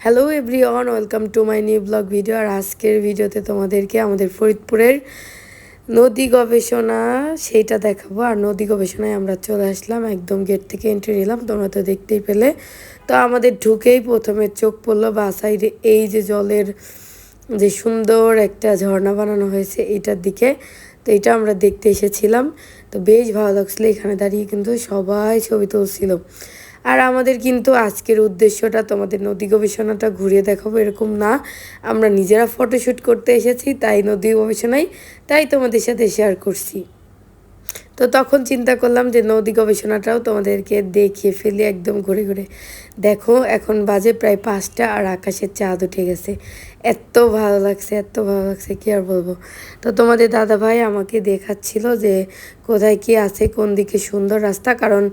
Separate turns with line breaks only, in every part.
Hello everyone welcome to my new blog video আর আজকের ভিডিওতে তোমাদেরকে আমাদের ফরিদপুরের নদী গবেষণা, সেইটা দেখাবো। আর নদী গবেষণায় আমরা চলে আসলাম, একদম গেট থেকে এন্ট্রি নিলাম। তোমরা তো দেখতেই পেলে। তো আমাদের ঢুকেই প্রথমে চোখ পড়ল বা সাইডে এই যে জলের যে সুন্দর একটা ঝর্ণা বানানো হয়েছে এটার দিকে। তো এটা আমরা দেখতে এসেছিলাম। তো বেশ ভালো লাগছিল এখানে দাঁড়িয়ে কিন্তু সবাই ছবি তুলছিল। আর আমাদের কিন্তু আজকের উদ্দেশ্যটা তোমাদের নদী গবেষণাটা ঘুরিয়ে দেখাবো এরকম না। আমরা নিজেরা ফটোশ্যুট করতে এসেছি, তাই নদী গবেষণায় তাই তোমাদের সাথে শেয়ার করছি। তো তখন চিন্তা করলাম যে নদী গবেষণাটাও তোমাদেরকে দেখিয়ে ফেলি একদম ঘুরে ঘুরে। দেখো, এখন বাজে প্রায় পাঁচটা আর আকাশের চাঁদ উঠে গেছে। এত ভালো লাগছে, এত ভালো লাগছে, কি আর বলব? তো তোমাদের দাদা ভাই আমাকে দেখাচ্ছিল যে কোথায় কি আছে, কোন দিকে সুন্দর রাস্তা, কারণ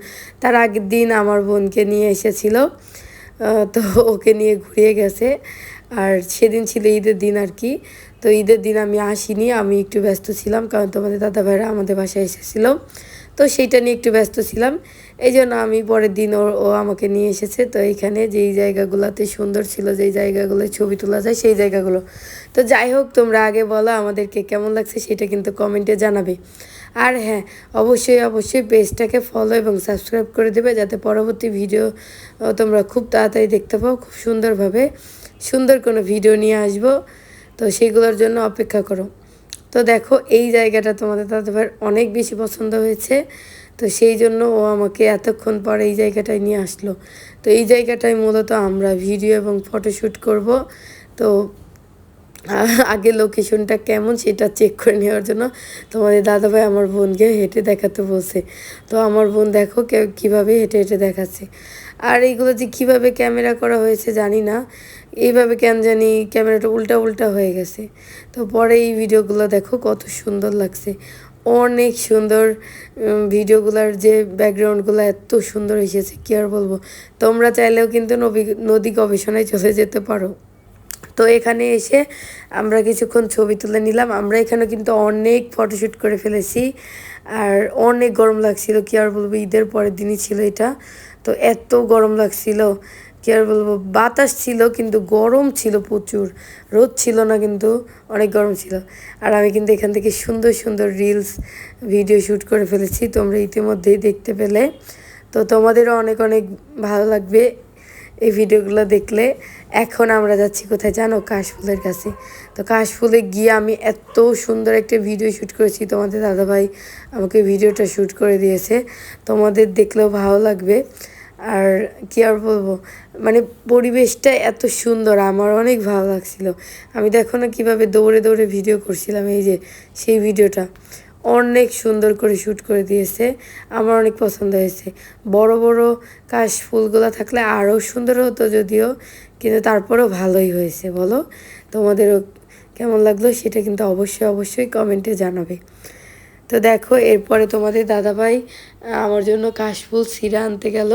তার আগের দিন আমার বোনকে নিয়ে এসেছিল। তো ওকে নিয়ে ঘুরিয়ে গেছে। আর সেদিন ছিল ঈদের দিন আর কি। তো ঈদের দিন আমি আসিনি, আমি একটু ব্যস্ত ছিলাম কারণ তোমাদের দাদা ভাইরা আমাদের বাসায় এসেছিল। তো সেইটা নিয়ে একটু ব্যস্ত ছিলাম। এই জন্য আমি পরের দিন ও ও আমাকে নিয়ে এসেছে। তো এইখানে যেই জায়গাগুলোতে সুন্দর ছিল, যেই জায়গাগুলো ছবি তোলা যায়, সেই জায়গাগুলো। তো যাই হোক, তোমরা আগে বলো আমাদেরকে কেমন লাগছে সেটা কিন্তু কমেন্টে জানাবে। আর হ্যাঁ অবশ্যই অবশ্যই পেজটাকে ফলো এবং সাবস্ক্রাইব করে দেবে যাতে পরবর্তী ভিডিও তোমরা খুব তাড়াতাড়ি দেখতে পাও খুব সুন্দরভাবে। সুন্দর কোনো ভিডিও নিয়ে আসব। তো সেগুলোর জন্য অপেক্ষা করো। তো দেখো, এই জায়গাটা তোমাদের দাদাভাইয়ের অনেক বেশি পছন্দ হয়েছে। তো সেই জন্য ও আমাকে এতক্ষণ পর এই জায়গাটায় নিয়ে আসলো। তো এই জায়গাটায় মূলত আমরা ভিডিও এবং ফটোশ্যুট করব। তো আগে লোকেশনটা কেমন সেটা চেক করে নেওয়ার জন্য তোমাদের দাদাভাই আমার বোনকে হেঁটে দেখাতে বলছে। তো আমার বোন দেখো কে- কীভাবে হেঁটে হেঁটে দেখাচ্ছে। আর এইগুলো যে কীভাবে ক্যামেরা করা হয়েছে জানি না। এইভাবে কেন জানি ক্যামেরাটা উল্টা উল্টা হয়ে গেছে। তো পরে এই ভিডিওগুলো দেখো, কত সুন্দর লাগছে। অনেক সুন্দর ভিডিওগুলোর যে ব্যাকগ্রাউন্ডগুলো এত সুন্দর এসেছে, কী আর বলব। তোমরা চাইলেও কিন্তু নদী নদী গবেষণায় চলে যেতে পারো। তো এখানে এসে আমরা কিছুক্ষণ ছবি তুলে নিলাম। আমরা এখানে কিন্তু অনেক ফটোশ্যুট করে ফেলেছি। আর অনেক গরম লাগছিল, কি আর বলব, ঈদের পরের দিনই ছিল এটা। তো এত গরম লাগছিল, কি আর বলব? বাতাস ছিল কিন্তু গরম ছিল প্রচুর, রোদ ছিল না কিন্তু অনেক গরম ছিল। আর আমি কিন্তু এখান থেকে সুন্দর সুন্দর রিলস ভিডিও শ্যুট করে ফেলেছি, তোমরা ইতিমধ্যেই দেখতে পেলে। তো তোমাদেরও অনেক অনেক ভালো লাগবে। এই ভিডিওগুলো দেখলে এখন আমরা যাচ্ছি কোথায় জানো? কাশফুলের কাছে। তো কাশফুলে গিয়ে আমি এত সুন্দর একটা ভিডিও শ্যুট করেছি। তোমাদের দাদাভাই আমাকে ভিডিওটা শ্যুট করে দিয়েছে। তোমাদের দেখলেও ভালো লাগবে। আর কি আর বলব? মানে পরিবেশটা এত সুন্দর, আমার অনেক ভালো লাগছিল। আমি দেখো না কীভাবে দৌড়ে দৌড়ে ভিডিও করছিলাম এই যে, সেই ভিডিওটা। অনেক সুন্দর করে শ্যুট করে দিয়েছে। আমার অনেক পছন্দ হয়েছে। বড় বড় কাশ ফুলগুলো থাকলে আরও সুন্দর হতো যদিও, কিন্তু তারপরেও ভালোই হয়েছে, বলো? তোমাদেরও কেমন লাগল সেটা কিন্তু অবশ্যই অবশ্যই কমেন্টে জানাবে। তো দেখো, এরপরে তোমাদের দাদাভাই আমার জন্য কাশফুল সিরা আনতে গেল।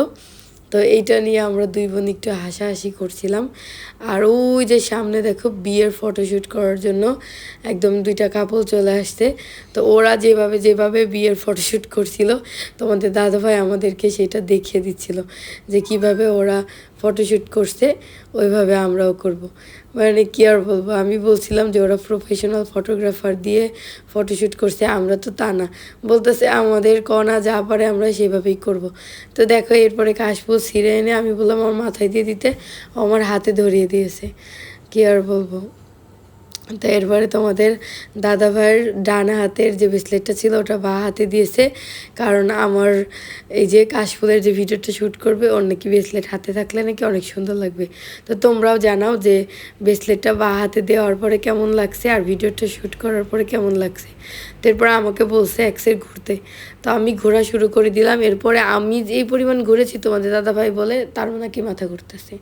তো এইটা নিয়ে আমরা দুই বোন একটু হাসাহাসি করছিলাম। আর ওই যে সামনে দেখো বিয়ের ফটোশ্যুট করার জন্য একদম দুইটা কাপল চলে আসছে। তো ওরা যেভাবে যেভাবে বিয়ের ফটোশ্যুট করছিল, তোমাদের দাদাভাই আমাদেরকে সেটা দেখিয়ে দিচ্ছিল যে কীভাবে ওরা ফটোশ্যুট করছে, ওইভাবে আমরাও করব। মানে কি আর বলব, আমি বলছিলাম যে ওরা প্রফেশনাল ফটোগ্রাফার দিয়ে ফটোশ্যুট করছে, আমরা তো তা না বলতেছে, আমাদের কণা যা পারে আমরা সেভাবেই করব। তো দেখো, এরপরে কাশফুল ছিঁড়ে এনে আমি বললাম, আমার মাথায় দিয়ে দিতে আমার হাতে ধরিয়ে দিয়েছে কি আর বলব তো এরপরে তোমাদের দাদা ভাইয়ের ডানা হাতের যে ব্রেসলেটটা ছিল, ওটা বা হাতে দিয়েছে। কারণ আমার এই যে কাশফুলের যে ভিডিওটা শ্যুট করবে, ওর নাকি ব্রেসলেট হাতে থাকলে নাকি অনেক সুন্দর লাগবে। তো তোমরাও জানাও যে ব্রেসলেটটা বা হাতে দেওয়ার পরে কেমন লাগছে আর ভিডিওটা শ্যুট করার পরে কেমন লাগছে। তো এরপরে আমাকে বলছে এক্সের ঘুরতে। তো আমি ঘোরা শুরু করে দিলাম। এরপরে আমি যেই পরিমাণ ঘুরেছি তোমাদের দাদা ভাই বলে, তার নাকি মাথা ঘুরতেছে।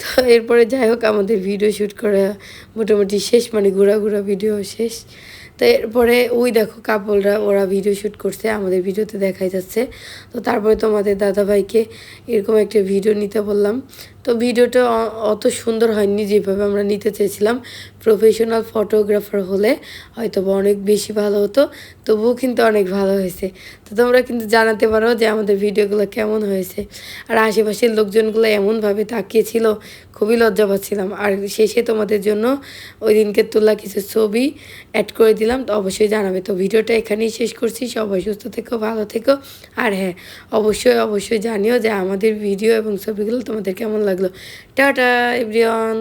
তো এরপরে যাই হোক, আমাদের ভিডিও শ্যুট করা মোটামুটি শেষ মানে ঘোরা ঘোরা ভিডিও শেষ। তো এরপরে ওই দেখো কাপড়রা ওরা ভিডিও শ্যুট করছে, আমাদের ভিডিওতে দেখাই যাচ্ছে। তো তারপরে তোমাদের দাদাভাইকে এরকম একটা ভিডিও নিতে বললাম। তো ভিডিওটা অত সুন্দর হয়নি যেভাবে আমরা নিতে চেয়েছিলাম। প্রফেশনাল ফটোগ্রাফার হলে হয়তো বা অনেক বেশি ভালো হতো, তবুও কিন্তু অনেক ভালো হয়েছে। তো তোমরা কিন্তু জানাতে পারো যে আমাদের ভিডিওগুলো কেমন হয়েছে। আর আশেপাশের লোকজনগুলো এমনভাবে তাকিয়েছিল, খুবই লজ্জা পাচ্ছিলাম। আর শেষে তোমাদের জন্য ওই দিনকে তোলা কিছু ছবি অ্যাড করে দিলাম, তো অবশ্যই জানাবে। তো ভিডিওটা এখানেই শেষ করছি। সবাই সুস্থ থেকো, ভালো থেকো। আর হ্যাঁ অবশ্যই অবশ্যই জানিও যে আমাদের ভিডিও এবং ছবিগুলো তোমাদের কেমন লাগল। Tata everyone.